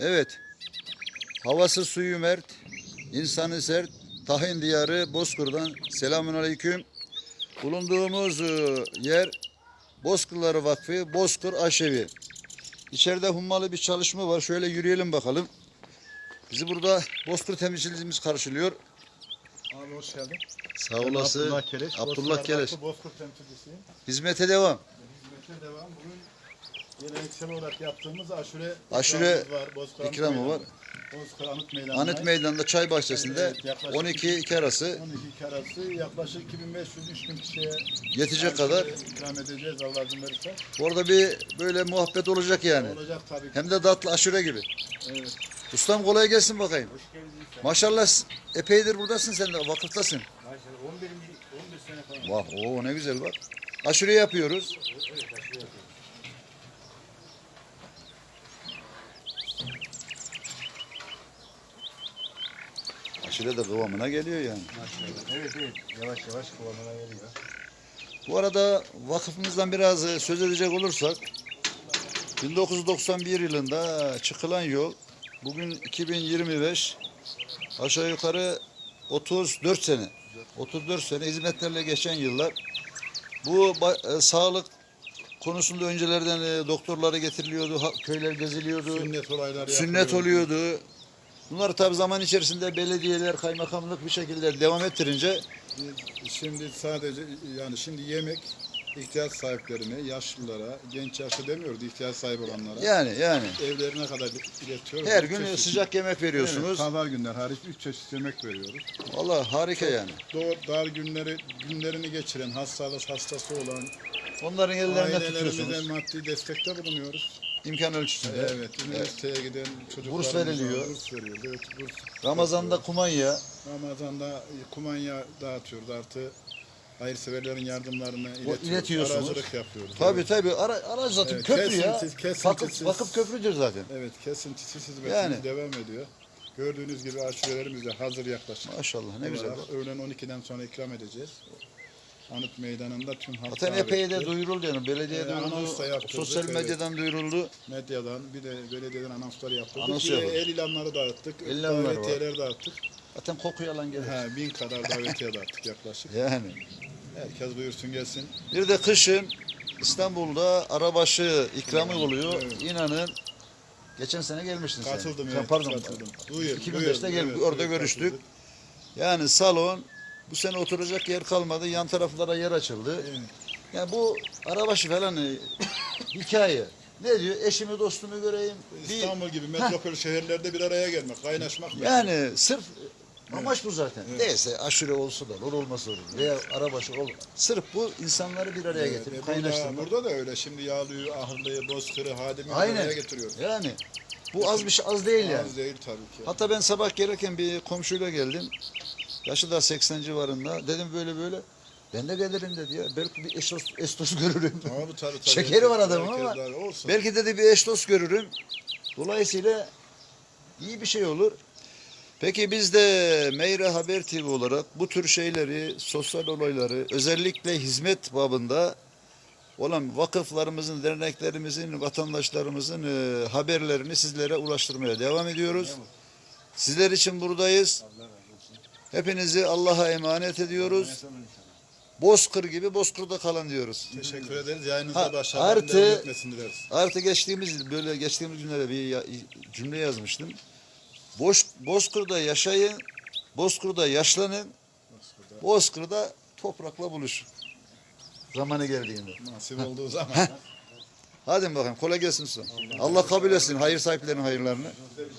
Evet. Havası suyu mert, insanı sert, tahin diyarı Bozkır'dan selamun aleyküm. Bulunduğumuz e, yer Bozkırları Vakfı, Bozkır Aşevi. İçeride hummalı bir çalışma var. Şöyle yürüyelim bakalım. Bizi burada Bozkır temsilcimiz karşılıyor. Abi hoş geldin. Sağ olasın. Abdullah Keleş. Abdullah Keleş. Bozkır temsilcisiyim. Hizmete devam. Hizmete devam. Bugün geleneksel olarak yaptığımız aşure, Aşure ikramımız var. Bozkır ikramı Meydanı. var. Bozkır Anıt Meydanı. Anıt Meydan'da çay bahçesinde Evet, yaklaşık 12 iki arası 12 karası yaklaşık 2500-3000 kişiye yetecek aşure kadar. ikram edeceğiz Allah izin verirse. Orada bir böyle muhabbet olacak yani. Olacak tabii ki. Hem de tatlı aşure gibi. Evet. Ustam kolay gelsin bakayım. Maşallah epeydir buradasın sen de vakıftasın. Maşallah 11. 11 sene falan. Vah o ne güzel bak. Aşure yapıyoruz. Evet aşırı yapıyorum. Aşure de kıvamına geliyor yani. Maşallah. Evet evet yavaş yavaş kıvamına geliyor. Bu arada vakıfımızdan biraz e, söz edecek olursak 1991 yılında çıkılan yol bugün 2025 aşağı yukarı 34 sene 34 sene hizmetlerle geçen yıllar bu e, sağlık konusunda öncelerden e, doktorları getiriliyordu, ha- köyler geziliyordu, Sünnet olayları sünnet oluyordu. Bunlar tabi zaman içerisinde belediyeler, kaymakamlık bir şekilde devam ettirince Şimdi sadece yani şimdi yemek ihtiyaç sahiplerine, yaşlılara, genç yaşlı demiyoruz ihtiyaç sahibi olanlara. yani yani Evlerine kadar iletiyoruz. her Üç gün çeşit- sıcak yemek veriyorsunuz. Evet, pazar günler hariç üç çeşit yemek veriyoruz. Vallahi harika yani. Doğu, dar günleri günlerini geçiren, hastalık hastası olan Onların ellerinde ailelerimize tutuyorsunuz. maddi destekte bulunuyoruz. İmkan ölçüsünde. Evet, üniversiteye giden çocuklarımıza veriliyor. Burs veriyoruz. Evet, burs. Ramazan'da kumanya. Ramazan'da kumanya dağıtıyoruz. Artı hayırseverlerin yardımlarını iletiyoruz. iletiyorsunuz. Aracılık yapıyoruz. Tabii Evet. tabii. Ara, araç zaten Evet, köprü ya. kesintisiz, kesintisiz. Vakıf, vakıf köprüdür zaten. Evet, kesintisiz hizmetimiz Yani. devam ediyor. Gördüğünüz gibi aşurelerimiz de hazır yaklaşık. Maşallah ne güzel. olarak bak. Öğlen 12'den sonra ikram edeceğiz. Anıt meydanında tüm halk Zaten epey de duyuruldu yani. Belediye Ee, anons da duyuruldu. yaptırdık, Sosyal evet. medyadan duyuruldu. medyadan bir de belediyeden anonslar yaptırdık. Anons bir de yapıldı. el ilanları dağıttık. El ilanları var. davetiyeler dağıttık. Zaten kokuya lan gelir. Bin kadar davetiye dağıttık yaklaşık. Yani. Herkes buyursun gelsin. Bir de kışın İstanbul'da arabaşı ikramı oluyor. Evet. İnanın geçen sene gelmiştin sen. Katıldım Sen evet. Pardon. Katıldım. Buyur, 2005'te buyur, gel, orada görüştük. katıldık. Yani salon bu sene oturacak yer kalmadı. Yan taraflara yer açıldı. Evet. Yani bu arabaşı falan e, hikaye. Ne diyor? Eşimi dostumu göreyim. İstanbul gibi metropol şehirlerde bir araya gelmek, kaynaşmak. yani sırf amaç bu zaten. Evet. Değilse aşure olsa da olur olmasa olur. Veya arabaşı olur. Sırf bu insanları bir araya Evet, getirip e, burada, kaynaştırmak. burada da öyle. Şimdi Yağlı'yı, Ahırlı'yı, Bozkır'ı, Hadim'i araya getiriyoruz. Yani bu az bir şey az değil yani. Az değil tabii ki. Hatta ben sabah gelirken bir komşuyla geldim. Yaşı da 80 civarında. Dedim böyle böyle. Ben de gelirim dedi ya. Belki bir eştos, estos görürüm. Tabii, tabii, tabii. Şekeri var adamın ama Olsun. Belki dedi bir eştos görürüm. Dolayısıyla iyi bir şey olur. Peki biz de Meyre Haber TV olarak bu tür şeyleri, sosyal olayları özellikle hizmet babında olan vakıflarımızın, derneklerimizin, vatandaşlarımızın e, haberlerini sizlere ulaştırmaya devam ediyoruz. Sizler için buradayız. Hepinizi Allah'a emanet ediyoruz. Bozkır gibi Bozkır'da kalın diyoruz. Teşekkür ederiz. Yayınınızda başarılar artı- dileriz. Artı geçtiğimiz böyle geçtiğimiz günlerde bir ya- cümle yazmıştım. Boş, Bozkır'da yaşayın, Bozkır'da yaşlanın, Bozkır'da toprakla buluşun. Zamanı geldiğinde. Nasip olduğu zaman. Hadi bakayım kolay gelsin usta. Allah kabul etsin hayır sahiplerinin hayırlarını.